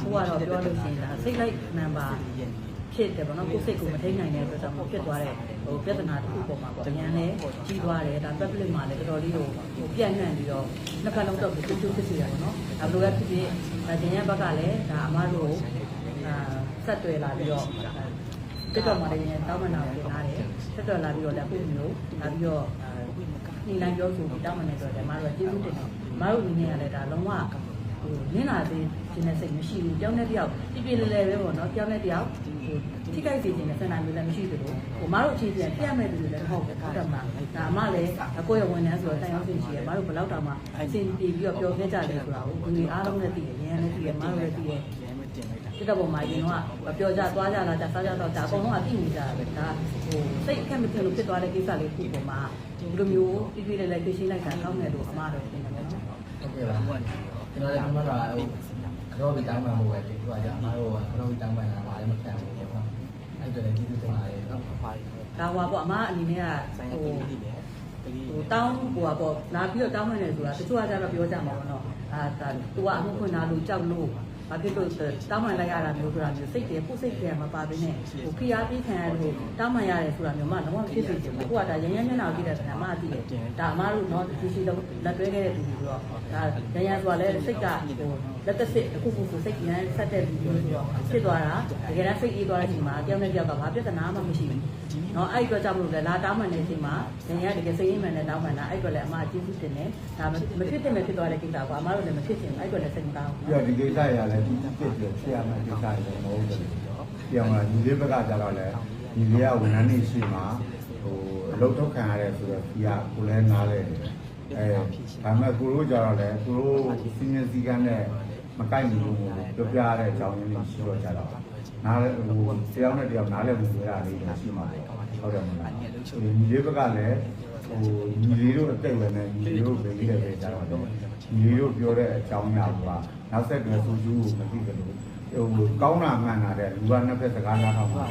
အခုကတော့ပြောလို့ရှိရင်ဒါစိတ်လိုက်နံပါတ်ဖြစ်တယ်ပေါ့နော်ကိုယ်စိတ်ကိုမထိန်နိုင်တဲ့အတွက်ကြောင့်မို့ဖြစ်သွားတဲ့ဟိုပြဿနာတစ်ခုပေါ်မှာပေါ့အញ្ញမ်းလည်းကြီးသွားတယ်ဒါ public မှာလည်းတော်တော်လေးဟိုပြန့်နှံ့ပြီးတော့နှစ်ဖက်လုံးတော့ကျိုးကျိုးဖြစ်စီရပါတော့ဒါလိုပဲဖြစ်ဖြစ်ဒါကျင်ရဘက်ကလည်းဒါအမတို့အာဆက်တွေ့လာပြီးတော့တက်တော်မှာလည်းတောင်းမနာကိုနားတယ်ဆက်တွေ့လာပြီးတော့လည်းအခုမျိုးလာပြီးတော့ဒီနိုင်ပြောဆိုပြီးတောင်းမနေတော့တယ်မတို့ကကျေးဇူးတင်တယ်မတို့ဒီနေ့ကလည်းဒါလုံးဝ ဟိုနင်းလာသေးခြင်းနဲ့စိတ်မရှိဘူးကြောင်းတဲ့တယောက်ပြပြလဲလဲပဲပေါ့နော်ကြောင်းတဲ့တယောက်ဟိုထိခိုက်စေခြင်းနဲ့ဆန္ဒမျိုးလည်းမရှိဘူးလို့ဟိုမတို့အခြေပြန်ပြရမဲ့သူတွေလည်းမဟုတ်ဘူးဟုတ်တယ်မလားဒါအမလည်းအကိုရဲ့ဝန်ထမ်းဆိုတော့တိုင်အောင်သိရှိရမတို့ဘယ်တော့မှအစဉ်ပြေပြီးတော့ပြောခဲ့ကြတယ်ဆိုတာကိုဒီအားလုံးလည်းသိတယ်ရန်လည်းသိတယ်မတို့လည်းသိတယ်တိတော့ပုံမှာရင်တော့ပြောကြသွားကြလာကြစားကြတော့ဒါအကုန်လုံးအသိနေကြတာပဲဒါဟိုစိတ်အခက်မထင်လို့ဖြစ်သွားတဲ့ကိစ္စလေးခုပုံမှာဒီလိုမျိုးပြပြလဲလဲသိရှိလိုက်တာကောင်းတယ်လို့အမတို့ထင်တယ်ပေါ့နော်ဟုတ်ကဲ့ပါ ကျွန်တော်လည်းဒီမှာတော့ဟိုကတော့ဒီတိုင်းမှာဟိုပဲဒီကွာကြအမားတို့ကတော့ဒီတိုင်းမှာလာပါလည်းမခံဘူးပေါ့အဲ့ဒါလည်းဒီလိုတင်ပါတယ်နော်ဟုတ်ပါဒါဟွာပေါ့အမအနေနဲ့ကဟိုဟိုတောင်းဟိုပါပေါ့လာပြီးတော့တောင်းမှန်းတယ်ဆိုတာတချို့ကကြတော့ပြောကြမှာပေါ့နော်အာဒါ तू ကအမှုခွင့်လာလို့ကြောက်လို့ ဘာဖြစ်လို့တောင်းမှန်လိုက်ရတာမျိုးဆိုတာမျိုးစိတ်တယ်ပုစိတ်တယ်မပါဘဲနဲ့ဟိုဖိအားပေးခံရလို့တောင်းမှန်ရတယ်ဆိုတာမျိုးမှတော့မဖြစ်စေချင်ဘူးကိုကဒါရရမျက်နှာကြည့်တဲ့ခါမှအသိတယ်ဒါအမားတို့နော်ဒီစီတော့လက်တွဲခဲ့တဲ့သူတွေဆိုတော့ဒါရရဆိုတာလဲစိတ်ကဟိုလက်သက်စစ်အခုခုဆိုစိတ်ရမ်းဆက်တဲ့လူတွေဆိုတော့ဖြစ်သွားတာတကယ်တမ်းစိတ်အေးသွားတဲ့အချိန်မှာတယောက်နဲ့တယောက်ကဘာပြဿနာမှမရှိဘူးเนาะအဲ့အတွက်ကြောင့်မလို့လဲလာတောင်းမှန်တဲ့အချိန်မှာရရတကယ်စိတ်ရင်းမှန်တဲ့တောင်းမှန်တာအဲ့အတွက်လည်းအမအကျေးဇူးတင်တယ်ဒါမဖြစ်တဲ့မဖြစ်သွားတဲ့ကိစ္စကွာအမတို့လည်းမဖြစ်ချင်ဘူးအဲ့အတွက်လည်းစိတ်မကောင်းဘူး ပြီးတော့ဒီကိစ္စရလ ည်းဒီဖြစ်ဖြစ်ဖြစ်ရမယ့်ကိစ္စတွေမဟုတ်ဘူး။ပြောင်းလာညီလေးဘက်ကကြတော့လေညီလေးကဝန်ထမ်းနေရှိမှာဟိုအလုပ်ထုတ်ခံရတယ်ဆိုတော့ဒီကကိုလည်းနားလဲတယ်။အဲဒါပေမဲ့ကိုတို့ကြတော့လေကိုတို့စီမံစည်းကမ်းနဲ့မကိုက်ညီဘူးပြောပြရတဲ့အကြောင်းရင်းတွေရှိတော့ကြတော့ နားလဲဟိုတယောက်နဲ့တယောက်နားလဲမှုရတာလေးရှိမှာပေါ့ဟုတ်တယ်မလားညီလေးဘက်ကလည်းဟိုညီလေးတို့အတိတ်လည်းနဲ့ညီလေးတို့ပဲလေးလည်းပဲကြတော့ညီလေးတို့ပြောတဲ့အကြောင်းအရာကနောက်ဆက်တွဲဆိုကျူးကိုမသိကြလို့ဟိုကောင်းတာမှန်တာတဲ့လူကနှစ်ဖက်စကားနားထောင်ပါ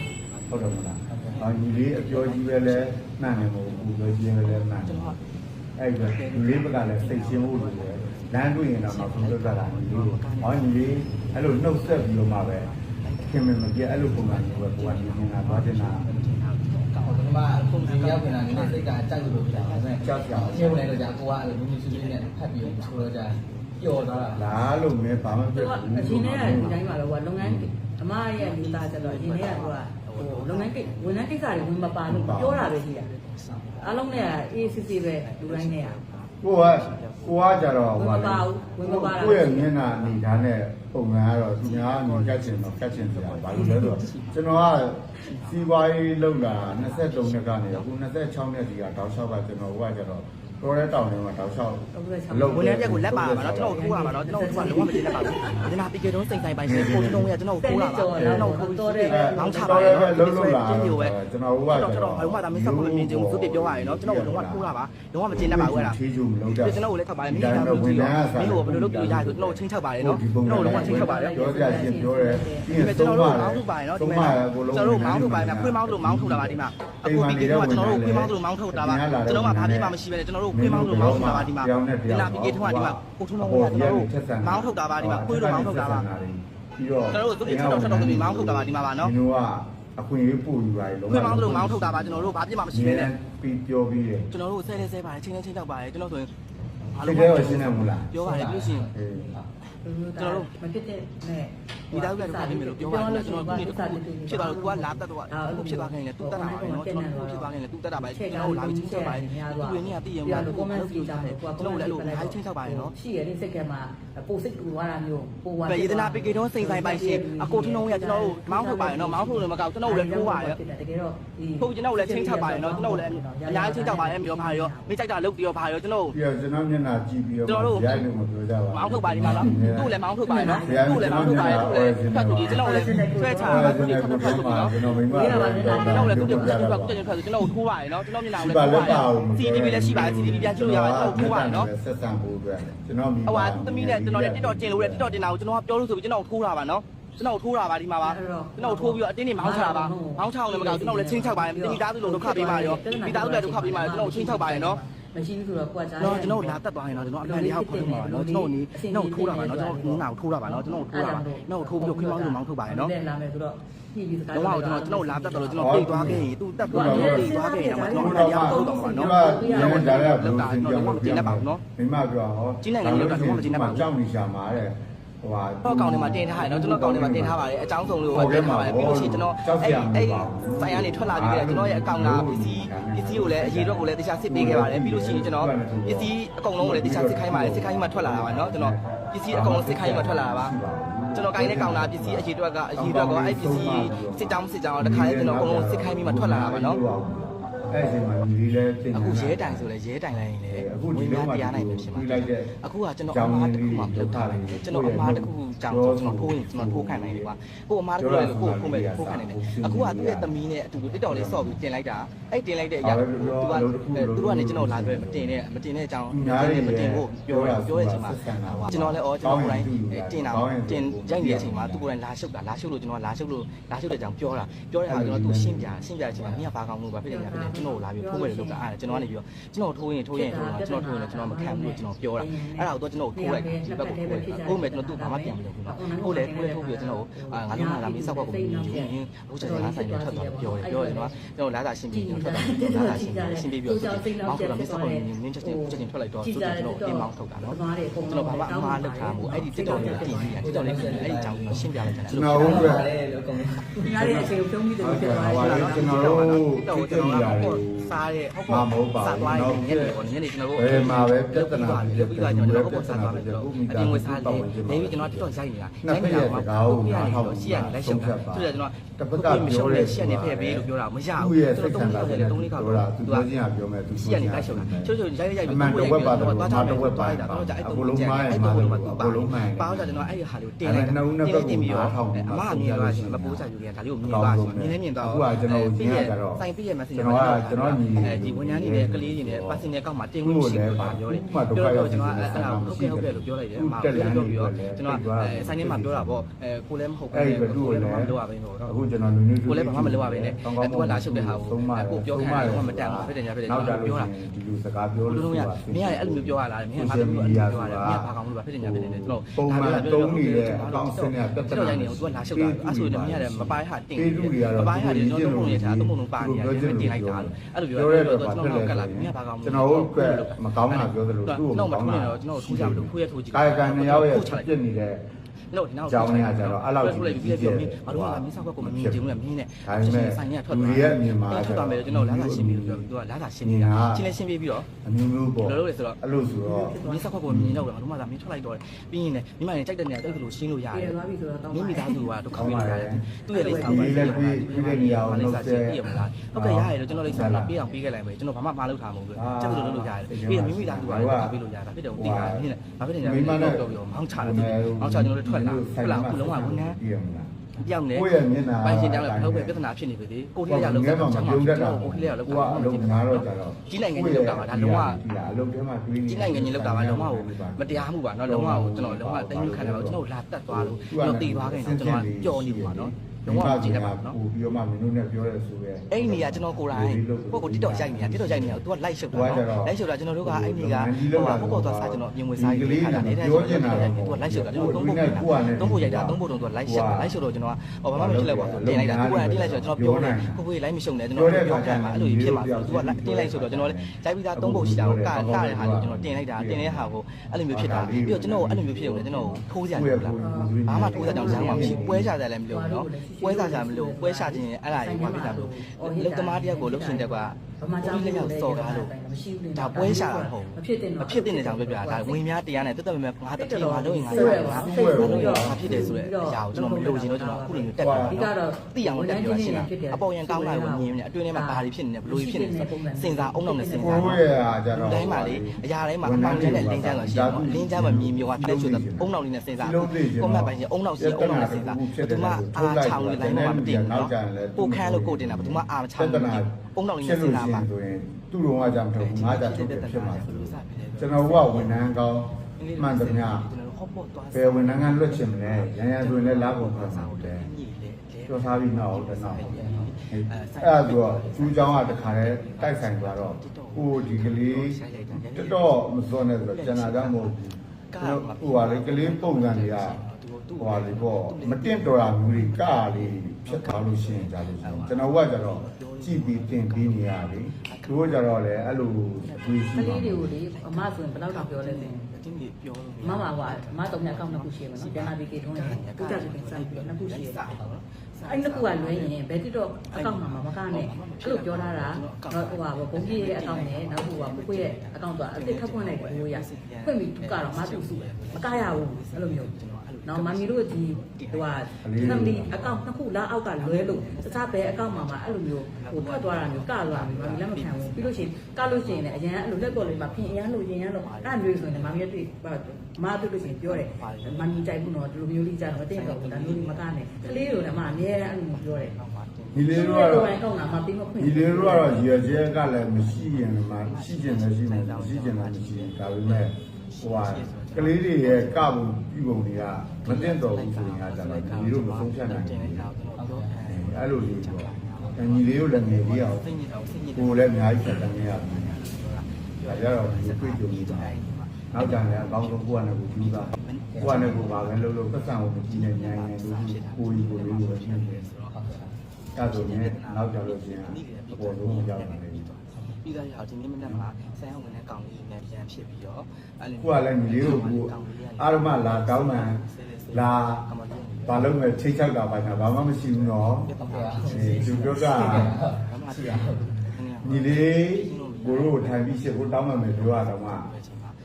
ဟုတ်တယ်မလား။အော်ညီလေးအပြောကြီးပဲလဲမှန်တယ်မဟုတ်ဘူးပြောကြီးပဲလဲမှန်တယ်။အဲ့ဒါညီလေးဘက်ကလည်းစိတ်ရှင်းဖို့လိုတယ်။လမ်းတွေ့ရင်တော့နောက်ဆုံးပြောတာညီလေး။အော်ညီလေးအဲ့လိုနှုတ်ဆက်ပြီးတော့မှပဲ ခင်မမပြအဲ့လိုပုံစံမျိုးပဲကိုကညီနေတာသွားတင်တာကောင်းဒီမှာအခုဒီရောက်နေတာနည်းနည်းစိတ်ကကြိုက်လို့ပြောတာဒါပေမဲ့ကြောက်ကြောက်ရှင်းနေတော့ကြာကိုကအဲ့လိုမျိုးစုစုနဲ့ဖတ်ပြီးဆိုတော့ကြာပျော်သွားတာလားလို့မဲဘာမှသူပြောကအချိန်နဲ့ဒီတိုင်းမှာတော့ဟိုလုပ်ငန်းအမရဲ့လူသားကျတော့အရင်ကဟိုဟိုလုပ်ငန်းကိဝန်ထမ်းကိစ္စတွေဝင်မပါလို့ပြောတာပဲရှိတာအားလုံးနဲ့အေးစစ်စစ်ပဲလူတိုင်းနဲ့ ကိုကကိုကကြတော့ဝင်မပါဘူးဝင်မပါတာကိုယ့်ရဲ့မျက်နှာအနေထားနဲ့ပုံမှန်ကတော့သူများအမြင်ကတ်ချင်တော့ကတ်ချင်ဆိုတာဘာလို့လဲဆိုတော့ကျွန်တော်ကစီးပွားရေးလုပ်တာ23နှစ်ကနေအခု26နှစ်ဒီကတောက်လျှောက်ကကျွန်တော်ကကြတော့ တော်တဲ့တောင်ထဲမှာတောက်လျှောက်လုံးဝဝန်ထမ်းပြက်ကိုလက်ပါပါနော်ကျွန်တော်ကိုထိုးရပါနော်ကျွန်တော်ကိုထိုးရလုံးဝမကျေနပ်ပါဘူးကျွန်တော်ပီကေတုံးစိန်ဆိုင်ပိုင်ရှင်ကိုတုံးရကျွန်တော်ကိုထိုးရပါကျွန်တော်ကိုတော်တဲ့ဘောင်းချပါနော်လုံးလုံးပါကျွန်တော်တို့ကကျွန်တော်လုံးဝဒါမင်းဆက်မမြင်ချင်ဘူးသူပြပြောရတယ်နော်ကျွန်တော်လုံးဝထိုးရပါလုံးဝမကျေနပ်ပါဘူးအဲ့ဒါကျွန်တော်ကိုလည်းထောက်ပါတယ်မိသားစုကြီးရောမိကိုဘယ်လိုလုပ်ပြရလဲကျွန်တော်ချင်းချက်ပါတယ်နော်ကျွန်တော်လုံးဝချင်းချက်ပါတယ်ပြောပြချင်းပြောတယ်ကျွန်တော်တို့မောင်းထုတ်ပါတယ်နော်ဒီမှာကျွန်တော်တို့မောင်းထုတ်ပါတယ်ခွေးမောင်းတို့မောင်းထုတ်တာပါဒီမှာအခုပီကေတုံးကကျွန်တော်တို့ခွေးမောင်းတို့မောင်းထုတ်တာပါကျွန်တော်ကဘာပြမှမရှိပဲကျွန်တော်တို့ခွေးမောင်းတို့မောင်းထုတ်တာပါဒီမှာဒီနာပီကေထုံးကဒီမှာကိုထုံးလုံးကကျွန်တော်တို့မောင်းထုတ်တာပါဒီမှာခွေးတို့မောင်းထုတ်တာပါပြီးတော့ကျွန်တော်တို့သူတွေချက်တော့ချက်တော့သူတွေမောင်းထုတ်တာပါဒီမှာပါနော်ဒီလိုကအခွင့်အရေးပို့ယူပါလေလုံးခွေးမောင်းတို့မောင်းထုတ်တာပါကျွန်တော်တို့ဘာပြစ်မှမရှိပဲနဲ့ပြီးပြောပြီးတယ်ကျွန်တော်တို့ဆဲလဲဆဲပါတယ်ချင်းချင်းချင်းတောက်ပါတယ်ကျွန်တော်ဆိုရင်ဒီထဲကိုရှင်းနေမလားပြောပါတယ်ပြီးလို့ရှိရင်အေးကျွန်တော်တို့မဖြစ်တဲ့နဲ့ မိသားစုလည်းဖြစ်နေမယ်လို့ပြောပါတယ်ကျွန်တော်ခုနေတခုဖြစ်သွားတော့ तू ကလာတက်တော့အခုဖြစ်သွားခိုင်းတယ် तू တက်တာပါနော်ကျွန်တော်ခုဖြစ်သွားခိုင်းတယ် तू တက်တာပါကျွန်တော်လာပြီးချင်းချက်ပါတယ်သူတွေနဲ့တည်ရင်မှာ လို့ ကို ကွန် မ မ န့် န့် စ် စီ ကြည့်ကြ ကြ တ တယ် ယ် ကို ကို က က ကျွန် ကျွန် တော် တော် လည်း လည်း အဲ့လို အဲ့လို ဟိုင်းချင်းချောက်ပါတယ်နော် ရှိရတဲ့စိတ်ကမှာပိုစိတ်ကူသွားတာမျိုးပိုဝါ ပဲယေဒနာပေကေတော့စိန်ဆိုင်ပိုင်ရှင်အကိုထင်းလုံးရကျွန်တော်တို့မောင်းထုတ်ပါတယ်နော်မောင်းထုတ်လို့မကောက်ကျွန်တော်တို့လည်းထိုးပါတယ် တကယ်တော့ဒီ ဟုတ်ကျွန်တော်လည်းချင်းချပါတယ်နော်ကျွန်တော်လည်းအများကြီးချင်းချပါတယ်ပြောပါရောမိကြိုက်တာလုတ်ပြီးတော့ပါရောကျွန်တော် ပြီးတော့ကျွန်တော်မျက်နှာကြည့်ပြီးတော့ရိုက်လို့မပြောကြပါဘူး မောင်းထုတ်ပါဒီမှာလားသူ့လည်းမောင်းထုတ်ပါတယ်နော်သူ့လည်းမောင်းထုတ်ပါတယ်သူ့လည်း ည်းဖတ်သူဒီကျွန်တော်လည်းဆွဲချတာသူ့လည်းဖတ်ဖတ်သူနော်ကျွန်တော်မိမကျွန်တော်လည်းသူ့လည်းသူ့လည်းသူ့လည်းကျွန်တော်ထိုးပါတယ်နော်ကျွန်တော်မျက်နှာကိုလည်းထိုးပါတယ် CCTV လည်းရှိပါတယ် CCTV ပြန်ကြည့်လို့ရပါတယ်ကျွန်တော်ထိုးပါတယ်နော်ဆက်ဆံဖို့အတွက်ကျွန်တော်မိဟိုဟာသူသမီးနဲ့ကျွန်တော်လည်းတစ်တော်ကျင်လို့လည်းတစ်တော်တင်တာကိုကျွန်တော်ကပြောလို့ဆိုပြီးကျွန်တော်ထိုးတာပါနော်ကျွန်တော်ထိုးတာပါဒီမှာပါကျွန်တော်ထိုးပြီးတော့အတင်းနေမောင်းချတာပါမောင်းချအောင်လည်းမကောက်ကျွန်တော်လည်းချင်းချောက်ပါတယ်မိသားစုလုံးဒုက္ခပေးပါရောမိသားစုလည်းဒုက္ခပေးပါရောကျွန်တော်ချင်းချောက်ပါတယ်နော် မရှိဘူးဆိုတော့ကိုကကြားတော့ကျွန်တော်လာတက်သွားရင်တော့ကျွန်တော်အမှန်တရားခေါ်မှာတော့ကျွန်တော်နီးနောက်ထိုးတာပါနော်ကျွန်တော်ငါ့ကိုထိုးတာပါနော်ကျွန်တော်ထိုးတာပါနောက်ထိုးပြီးခွေးမောင်းလို့မောင်းထုတ်ပါရနော်နဲ့လာမယ်ဆိုတော့ညှိပြီးစကားတော့ကျွန်တော်ကျွန်တော်လာတက်တော့ကျွန်တော်ပြေးသွားခဲ့ရင်သူတက်သွားတယ်ပြေးသွားခဲ့ရင်တော့ကျွန်တော်အမှန်တရားထုတ်တော့ပါနော်ဒီကရန်ဒါရဘလို့သင်ပြောလို့ပြောမိမပြောဟောကြောက်နေရှာမှာတဲ့ဟိုဟာတော့ကောင်တွေမှာတင်ထားတယ်နော်ကျွန်တော်ကောင်တွေမှာတင်ထားပါတယ်အကြောင်းစုံလို့တင်ထားပါတယ်ပြီးလို့ရှိရင်ကျွန်တော်အဲ့အဲ့ဆိုင်ကနေထွက်လာပြီးတော့ကျွန်တော်ရဲ့အကောင့်ကပစ္စည်းပစ္စည်း ကိုလည်းအရေးတော့ကိုလည်းတခြားစစ်ပေးခဲ့ပါတယ်ပြီးလို့ရှိရင်ကျွန်တော်ပစ္စည်းအကုန်လုံးကိုလည်းတခြားစစ်ခိုင်းပါတယ်စစ်ခိုင်းမှထွက်လာတာပါနော်ကျွန်တော်ပစ္စည်းအကုန်လုံးစစ်ခိုင်းမှထွက်လာတာပါကျွန်တော်ကိုင်းတဲ့ကောင်တာပစ္စည်းအရေးတော့ကအရေးတော့ကအဲ့ပစ္စည်းစစ်ကြောင်းစစ်ကြောင်းတခါလေးကျွန်တော်အကုန်လုံးစစ်ခိုင်းပြီးမှထွက်လာတာပါနော် အဲ့ဒီမှာညီလေးလည်းတင်အခုရဲတိုင်ဆိုလဲရဲတိုင်လိုက်ရင်လည်းအခုဝဒီင်းလိုများမှတရားနိုင်မှာဖြစ်မှာပြီးလိုက်တဲ့အခုကကျွန်တော်အမားတစ်ခုမှမလုပ်ထားနိုင်ဘူးကျွန်တော်အမားတစ်ခုကြောင့်ကျွန်တော်ထိုးရင်ကျွန်တော်ထိုးခံနိုင်တယ်ကွာကိုအမားတစ်ခုလည်းကိုကိုမဲ့ထိုးခံနိုင်တယ်အခုကသူ့ရဲ့သမီးနဲ့အတူတူတစ်တော်လေးဆော့ပြီးတင်လိုက်တာအဲ့တင်လိုက်တဲ့အရာသူကသူကနေကျွန်တော်လာပြောမတင်နဲ့မတင်တဲ့အကြောင်းမတင်ဖို့ပြောပြောတဲ့အချိန်မှာကျွန်တော်လည်းဩကျွန်တော်ကိုယ်တိုင်တင်တာတင်ရိုက်နေတဲ့အချိန်မှာသူကိုယ်တိုင်လာရှုပ်တာလာရှုပ်လို့ကျွန်တော်လာရှုပ်လို့လာရှုပ်တဲ့အကြောင်းပြောတာပြောတဲ့အခါကျွန်တော်သူ့ရှင်းပြရှင်းပြတဲ့အချိန်မှာမြတ်ဘာကောင်းလို့ပါဖြစ်တယ်ညာဖြစ်တယ်ကျွန်တော်ကိုလာပြီးထိုးမယ်လို့လုပ်တာအဲ့ကျွန်တော်ကနေပြီးတော့ကျွန်တော်ထိုးရင်ထိုးရင်ထိုးရင်ကျွန်တော်ထိုးရင်ကျွန်တော်မခံဘူးကျွန်တော်ပြောတာအဲ့ဒါကိုတော့ကျွန်တော်ထိုးလိုက်ဒီဘက်ကိုထိုးလိုက်ကိုမဲ့ကျွန်တော်သူ့ဘာမှပြင်မလုပ်ဘူးနော်ဟုတ်လေထိုးလေထိုးပြီးကျွန်တော်ငါလုံးလာမင်းစောက်ဘက်ကိုမြင်ရင်ဟိုချက်ငါဆိုင်နဲ့ထွက်သွားပြောတယ်ပြောတယ်နော်ကျွန်တော်လာတာရှင်းပြီးကျွန်တော်ထွက်သွားလာတာရှင်းပြီးရှင်းပြီးပြီးတော့မောက်တော့မင်းစောက်ဘက်ကိုမြင်ချက်ချင်းချက်ချင်းထွက်လိုက်တော့သူကျွန်တော်တင်မောင်းထုတ်တာနော်ကျွန်တော်ဘာမှအမှားလုပ်ထားမှုအဲ့ဒီတက်တော်လေးတင်ပြီးတက်တော်လေးအဲ့ဒီအကြောင်းရှင်းပြလိုက်တယ်ကျွန်တော်တို့ကဒီကားရဲ့အချိန်ကိုပြုံးပြီးတယ်ဖြစ်သွားတယ်ကျွန်တော်တို့တော့ကျွန်တော်ကစားတဲ့ဟုတ်ပေါ့စားသွားရင်ညနေပေါ့ညနေကျွန်တော်တို့ဘယ်မှာပဲပြဿနာဖြစ်ပြီးတယ်တော့ကျွန်ကျွန်တော်တော်တို့တို့ပြဿစားနာသွားဖြပြီစ်တယ်တော့ဥမိအသားပြင်စုဝင်စားတောလေင်းဝင်ကျွန်နေတော်ပြီးကျွန်တော်တက်တော်ရိုက်နေတာနှစ်ဖက်ရဲ့စကားကိုနားထောင်ရှေ့ရလိုက်ရှုပ်တာသူကကျွန်တော်တစ်ဖက်ကပြောတဲ့ရှေ့နေဖက်ပေးလို့ပြောတာမရသူ့ဘူးရဲ့သူစိတ်တို့ခံသုံးစားလေးချက်ခေါက်တွေတယ်သုံးလေးခေါက်ပြောတာသူသူကပြောချင်းကပြောမယ်သူရှေ့ရလိုက်ရှုပ်တာချိုးချိုးရိုက်ရိုက်ပြီးအမှန်တစ်ဝက်ပါတော့သွားမချတစ်ဝက်ပါတော့တော့အဲ့အတုံးကုန်လုံးကျမိုင်းအဲ့မှာတုံးတော့မှာအသူကုန်ပါလုံးမိုင်းပါတော့ကျွန်တော်အဲ့ဒီဟာလေးကိုတင်လိုက်တာတင်ပြီးတော့အမအမြင်တော့မပိုးချယူရဒါလေးကိုမြင်ပါမြင်နေမြင်တော့ဆိုင်ပြည့်ရဲ့ message အဲဒီဝန်ထမ်းတွေနဲ့ကလေးတွေနဲ့ personal ကောက်မှာတင်လို့ရှိတယ်ပါပြောတယ်ပြောတော့ကျွန်တော်အဲ့ဒါဟုတ်ကဲ့ဟုတ်ကဲ့လို့ပြောလိုက်တယ်အမပြောပြီးတော့ကျွန်တော်အဲဆိုင်ထဲမှာပြောတာပေါ့အဲကိုလည်းမဟုတ်ဘူးအဲ့ဒီဘက်သူ့ကိုလည်းမလုပ်ရဘဲတော့အခုကျွန်တော်လူမျိုးကိုလည်းဘာမှမလုပ်ရဘဲနဲ့အဲသူကလာရှုပ်တဲ့ဟာကိုကိုပြောခိုင်းတယ်မတန်ဘူးဖြစ်တယ်ညာဖြစ်တယ်နောက်ကြကျွန်လို့တော်ပြောတာဒီလူစကားပြောဘယ်လို့လိုဆိုရပါမင်းကအဲ့လိုမျိုးပြောရလားမင်းကဘာလို့အဲ့လိုပြောရလဲမင်းကဘာကောင်းလို့ပါဖြစ်တယ်ညာဖြစ်တယ်ကျွန်တော်ပုံမှန်တုံးနေတဲ့အကောင့်စင်းနဲ့ပြဿကျွန်နာတော်ရိုက်နေအောင်သူကလာရှုပ်တာအဲ့ဆိုရင်မင်းရတယ်မပိုင်းဟာတင်မပိုင်းဟာတွေကျွန်တော်တို့ပုံရထားသုံးပုံလုံးပါနေရတယ်တင်လိုက်တာအဲ့လိုပြောပြောရတဲ့တော့အတွက်ကျွန်ဘာဖြစ်လဲတော်ကလာပြီမင်းကဘာကောင်းကျွန်တော်တို့ကမကောင်းတာပြောသလိုသူ့ကိုမတော့မကောင်းထိုးတာနေတော့ကျွန်တော်ထိုးကြမလို့ခိုးရထိုးကြည့်ကာယကံနှစ်ယောက်ရဲ့ပြစ်နေတဲ့ လို့ဒီနောက်ကြောင်းနေရကြတော့အဲ့လောက်ကြီးပြီးကြီးပြီးကျယ်မင်းဘာလို့ကမင်းဆောက်ကကိုမမြင်ချင်ဘူးလေမင်းနဲ့ဒါပေမဲ့ဆိုင်ရထွက်လူသွားတွေရဲ့အမြင်မှာထွက်သွားမယ်ကျွန်တော်လာလာရှင်းပြီးလို့ပြောသူကလာလာရှင်းနေတာရှင်းလဲရှင်းပြီးပြီးတော့အမျိုးမျိုးပေါ့ဘယ်လိုလဲဆိုတော့အဲ့လိုဆိုတော့မင်းဆောက်ကကိုမြင်တော့တယ်ငါတို့မှသာမင်းထွက်လိုက်တော့တယ်ပြီးရင်လည်းမိမရင်ကြိုက်တဲ့နေရာတိတ်ကလေးရှင်းလို့ရတယ်ပြေသွားပြီဆိုတော့တောင်းမပါင်းမိသားစုကဒုက္ခပေးလို့ရတယ်သူ့ရဲ့လိပ်စာဒီလေးလည်းပြီးပြီးတဲ့နေရာကိုနှုတ်ဆက်ပြည့်မလားဟုတ်ကဲ့ရတယ်ကျွန်တော်လိပ်စာလာပေးအောင်ပေးခဲ့လိုက်မယ်ကျွန်တော်ဘာမှမှားလို့ထားမဟုတ်ဘူးကျက်လို့လုပ်လို့ရတယ်ပြီးရင်မိမိသားစုကလည်းဒုက္ခပေးလို့ရတာဖြစ်တယ်ကိုသိတာနင်းနဲ့ဘာဖြစ်နေလဲတော့ပြောမောင်းချတယ်မောင်းချကျွန်တော်တို့ထွက်တ်လားဟုတ်လားခုလုံးဝဝန်ထမ်းပြောင်းနေကိုယ့်ရဲ့မျက်နှာပိုင်ရှင်တောင်းလည်းဟုတ်ပဲပြဿနာဖြစ်နေပြီလေကိုထည့်ရလောက်တော့ချမ်းသာတယ်ကိုထည့်ရလောက်တော့အလုပ်များတော့ကြတော့ကြီးနိုင်ငံကြီးလောက်တာပါဒါလုံးဝအလုပ်ထဲမှာတွေးနေကြီးနိုင်ငံကြီးလောက်တာပါလုံးဝကိုမတရားမှုပါနော်လုံးဝကိုကျွန်တော်လုံးဝတင်းယူခံတယ်ပါကျွန်တော်လာတက်သွားလို့ကျွန်တော်တည်သွားခဲ့တယ်ကျွန်တော်ကြော်နေပါနော် လုံးဝမကြည့်နိုင်ပါဘူးနော်ပို့ပြီးတော့မှမင်းတို့နဲ့ပြောရဲဆိုရဲအဲ့နေရာကျွန်တော်ကိုယ်တိုင်ကိုကို TikTok ရိုက်နေတာ TikTok ရိုက်နေတာ तू က live ရှုပ်တာနော် live ရှုပ်တာကျွန်တော်တို့ကအဲ့နေရာဟိုမှာကိုကိုသွားစားကျွန်တော်အမြင်ဝင်စားယူနေတာနေတဲ့ကျွန်တော် तू က live ရှုပ်တာကျွန်တော်သုံးဖို့ရိုက်တာသုံးဖို့ရိုက်တာသုံးဖို့တုံး तू က live ရှုပ်တာ live ရှုပ်တော့ကျွန်တော်ကဟောဘာမှမဖြစ်လိုက်ပါဘူးတင်လိုက်တာ तू ကတင်လိုက်ဆိုတော့ကျွန်တော်ပြောနေကိုကို live မရှုပ်နဲ့ကျွန်တော်ပြောကြမှာအဲ့လိုကြီးဖြစ်မှာ तू ကတင်လိုက်ဆိုတော့ကျွန်တော်လည်းကြိုက်ပြီးသားသုံးဖို့ရှိတာကိုကကတဲ့ဟာလေးကျွန်တော်တင်လိုက်တာတင်တဲ့ဟာကိုအဲ့လိုမျိုးဖြစ်တာပြီးတော့ကျွန်တော်အဲ့လိုမျိုးဖြစ်ရုံနဲ့ကျွန်တော်ထိုးစရာမလိုဘူးလားဘာမှထိုးစရာတောင်ရမ်းမှာမရှိပွဲချစရာလည်းမလိုဘူးနော်ပွဲစားရှာမလို့ပွဲရှာခြင်းအဲ့ဒါကြီးဘာဖြစ်တာလို့လုံသမားတယောက်ကိုလှုပ်ရှင်တက်က ဘာမှကြောက်လက်ရောက်စော်ကားလို့မရှိဘူးဒါပွဲရှာတာမဟုတ်မဖြစ်တင်မတော့ဖြစ်တဲ့နေကြောင်ပြောပြတာဒါဝင်များတရားနဲ့တက်တက်မဲ့မဲ့ငါတတိငါလို့ရင်ငါလို့ငါလို့ရငါဖြစ်တယ်ဆိုတဲ့အရာကိုကျွန်တော်မလို့ချင်တော့ကျွန်တော်အခုလိုမျိုးတက်တာဒီကတော့သိအောင်တက်ပြောရှင်းတာအပေါ်ရန်ကောင်းလာကိုမြင်နေအတွင်းထဲမှာဘာတွေဖြစ်နေလဲဘလို့ဖြစ်နေလဲစင်စာအုံနောက်နဲ့စင်စာကိုယ့်ရဲ့အားကြတော့တိုင်းမှာလေအရာတိုင်းမှာအပေါင်းကျတဲ့လင်းချမ်းဆိုရှိတယ်လင်းချမ်းမှာမြင်မျိုးကတက်ချွတ်တဲ့အုံနောက်လေးနဲ့စင်စာကိုမတ်ပိုင်းချင်းအုံနောက်စီအုံနောက်နဲ့စင်စာဘယ်သူမှအားချောင်းလေးလိုင်းမှာမတင်ဘူးနော်ကိုခန်းလို့ကိုတင်တာဘယ်သူမှအားမချောင်းဘူးအုံနောက်လေးနဲ့စင်စာမှာ ဆိုရင်သူ့တော်ကကြမထုတ်ငါကြထုတ်ဖြစ်မှာကျွန်တော်ကဝန်ထမ်းကောင်းမှန်သမျှ ဟောပေါ်သွား ဘယ်ဝန်ထမ်းကလွတ်ချင်မလဲရန်ရန်ဆိုရင်လည်းလာဖို့ပြန်မှာတယ် ညီလေလဲ ပြောစားပြီးနောက်တော့နောက်အဲ့ဒါဆိုသူ့เจ้าကတခါတည်းတိုက်ဆိုင်သွားတော့ဟိုဒီကလေးတတော့မစောနဲ့ဆိုတော့ကျန်တာတော့မဟုတ်ဘူးဟိုဟာလေကလေးပုံစံတွေကဟိုဟာလေပေါ့မတင့်တော်တာမျိုးတွေကလေးဖြစ်သွားလို့ရှိရင်ကြာလို့ရှိရင်ကျွန်တော်ကကြတော့ ကြည့်ပြီးတင်ပြီးနေရတယ်သူတို့ကြတော့လေအဲ့လိုတွေးကရှိလေးပါတွေကိုလေအမဆိုရင်ဘယ်တော့တောင်ပြောလဲဆိုရင်အတင်းကြီးပြောလို့မမကအမတော့ညကောက်နှစ်ခုရှိရမယ်နော်ကျန်တာဒီကေထုံးရင်ကိုကြဆိုရင်စိုက်ပြီးနှစ်ခုရှိရ အဲ့နှစ်ခုကလွဲရင်ဘယ်တိတော့အကောင့်မှာမကနဲ့အဲ့လိုပြောထားတာဟိုဟာဘုံကြီးရဲ့အကောင့်နဲ့နောက်ဟိုဟာကိုရဲ့အကောင့်တော့အစ်စ်ထပ်ဖွင့်လိုက်ကိုရဖွင့်ပြီးသူကတော့မတူစုမကရဘူးအဲ့လိုမျိုးနော်မမီတို့ဒီဟိုဟာ family အကောင့်နှစ်ခုလားအောက်ကလွဲလို့တခြားဘယ်အကောင့်မှာမှအဲ့လိုမျိုးဟိုထွက်သွားတာမျိုးကသွားပြီမမီလက်မခံဘူးပြီးလို့ရှိရင်ကလို့ရှိရင်လည်းအရန်အဲ့လိုလက်ပေါ်လေးမှာဖင်အရန်လို့ရင်ရန်လို့အဲ့လိုမျိုးဆိုရင်မမီရဲ့တွေ့မတွေ့လို့ရှိရင်ပြောတယ်မမီကြိုက်ဘူးနော်ဒီလိုမျိုးလေးကြတော့မသိတော့ဘူးဒါမျိုးလေးမကနဲ့ကလေးတို့ကမှအများအဲ့လိုမျိုးပြောတယ်ဒီလေးတို့ကတော့ဘယ်ကောင်းတာမှပြီးမဖွင့်ဒီလေးတို့ကတော့ရည်ရွယ်ချက်ကလည်းမရှိရင်မှရှိကျင်လည်းရှိမယ်မရှိကျင်လည်းမရှိဘူးဒါပေမဲ့ဟိုဟာကလေးတွေရဲ့ကပုံပြုပုံတွေကမတင်တော်ဘူးဆိုရင်အားကြတော့ဒီလိုမဆုံးဖြတ်နိုင်တင်ဘူးလိုက်တာကျွန်တော်ပြောအဲ့လိုလေးပေါ့ညီလေးတို့လည်းငယ်လေးအောင်စိတ်ညစ်အောင်စိတ်ညစ်ကိုယ်လည်းအများကြီးဆက်တယ်ရပြီဒါကြတော့ဒီတွေ့ကြုံနေတာနောက်ကြရင်အကောင်းဆုံးကိုယ့်အနေကိုကြည့် ပါကိုယ့်အနေကိုပါပဲလှုပ်လှုပ်ပတ်စံကိုမကြည့်နဲ့ညံနေလို့ကိုယ်ကြီးကိုယ်လေးကိုရှင်းတယ်ဆိုတော့အဲ့ဒါဆိုရင်နောက်ကြလို့ရှိရင်အပေါ်ဆုံးရောက်လာတယ်ပြီးတော့ရဒီနေ့မနေ့မှာဆန်းဝင်တဲ့ကောင်လေးနဲ့ပြန်ဖြစ်ပြီးတော့အဲ့ကိုကလည်းညီလေးတို့ကိုအာရမလာတောင်းမှန်လာဘာလို့လဲထိတ်ချောက်တာပါညာဘာမှမရှိဘူးနော်အဲသူပြောတာညီလေးကိုတို့ထိုင်ပြီးရှစ်ကိုတောင်းမှန်မယ်ပြောရတော့မှ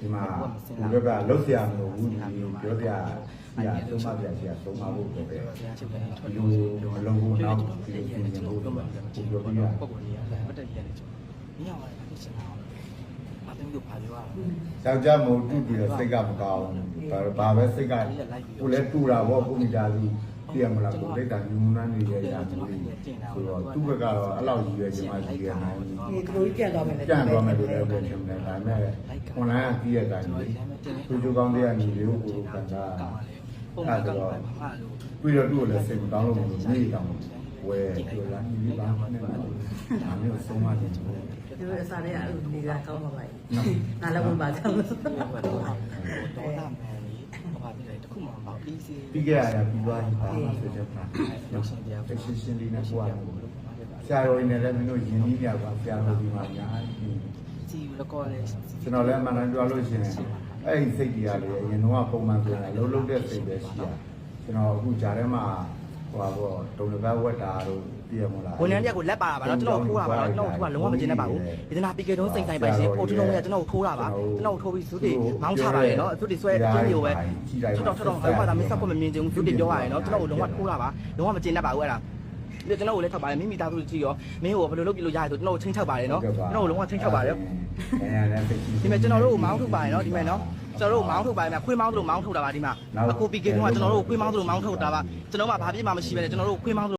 ဒီမှာဒီဘက်ကလှုပ်ရှားမလို့ဘူးညီလေးပြောပြရသုံးပါပြရှိရသုံးပါဖို့ပဲဒီလိုမလုံးဘူးနောက်ဒီလိုပြင်နေလို့ပြောပြရပုံပေါ်ကြီးမတက်ရတဲ့ကျွန်တော်ညောင်းရတာဖြစ်နေတာအတင်းတို့ပါပြောရတာယောက်ျားမဟုတ်တူပြီးတော့စိတ်ကမကောင်းဘူးဘာပဲစိတ်ကကိုလည်းတူတာပေါ့ကိုမိသားစု ပြရမလားကိုလက်တာညူနန်းနေရရမှုဆိုတော့သူ့ဘက်ကတော့အဲ့လောက်ကြီးရွယ်ချင်မှကြီးရမယ်ဒီကလေးပြန်သွားမယ်လေကြံသွားမယ်လို့လည်းပြောချင်တယ်ဒါပေမဲ့ခွန်လိုင်းကကြီးရတိုင်းသူတို့ကောင်းတဲ့ညီလေးကိုကိုကန်တာပုံမှန်ကတော့မှလို့ပြီးတော့သူ့ကိုလည်းစိတ်မကောင်းလို့မလို့နေတောင်ဝဲပြောလာညီလေးပါနဲ့ဒါမျိုးဆုံးမတယ်ဒီလိုအစားလေးအဲ့လိုနေတာကောင်းပါပါငါလည်းဝင်ပါကြောင်းလို့တော့တာမှန်လေးဟိုပါပြ တယ်တခုမှမပေါ့ easy ပြီးခဲ့ရတာပြီးသွားပြီပါဆိုတဲ့ပါရုပ်ရှင်ပြတရှင်းရှင်းလေးနဲ့ကိုရတယ်ဆရာတော်ကြီးနဲ့လည်းမင်းတို့ယဉ်ကြီးကြပါဆရာတော်ဒီမှာညာကြီးစီရကောလေကျွန်တော်လည်းအမှန်တမ်းပြောလို့ရှိရင်အဲ့ဒီစိတ်ကြီးရတယ်အရင်တော့ပုံမှန်ပြောတာလုံးလုံးတဲ့စိတ်ပဲရှိတာကျွန်တော်အခုဂျာထဲမှာဟိုပါပေါ့တုံတပတ်ဝက်တာတို့ ပြည့်မလားဝန်ထမ်းတက်ကိုလက်ပါတာပါတော့ကျွန်တော်ထိုးတာပါတော့ကျွန်တော်ထိုးတာလုံးဝမကျင်းတတ်ပါဘူးဒီနာပီကေတုံးစိတ်ဆိုင်ပိုင်ရှင်ပို့ထုံးလုံးကကျွန်တော်ထိုးတာပါကျွန်တော်ထိုးပြီးသုတိမောင်းချပါတယ်နော်သုတိဆွဲအင်းမျိုးပဲကျွန်တော်ကျွန်တော်အဲ့ဘာသာမဆက်ဖို့မမြင်ချင်ဘူးသုတိပြောရတယ်နော်ကျွန်တော်လုံးဝထိုးတာပါလုံးဝမကျင်းတတ်ပါဘူးအဲ့ဒါဒီကျွန်တော်ကိုလည်းထောက်ပါတယ်မိမိသားစုကြည့်ရောမင်းကိုဘယ်လိုလုပ်ပြလို့ရရဆိုကျွန်တော်ချင်းချောက်ပါတယ်နော်ကျွန်တော်လုံးဝချင်းချောက်ပါတယ်အဲအဲလည်းစိတ်ကြီးဒီမဲ့ကျွန်တော်တို့ကိုမောင်းထုတ်ပါတယ်နော်ဒီမဲ့နော်ကျွန်တော်တို့မောင်းထုတ်ပါတယ်မြခွေးမောင်းတို့မောင်းထုတ်တာပါဒီမှာအခုပီကေတုံးကကျွန်တော်တို့ခွေးမောင်းတို့မောင်းထုတ်တာပါကျွန်တော်မှဘာပြစ်မှမရှိပဲကျွန်တော်တို့ခွေးမောင်း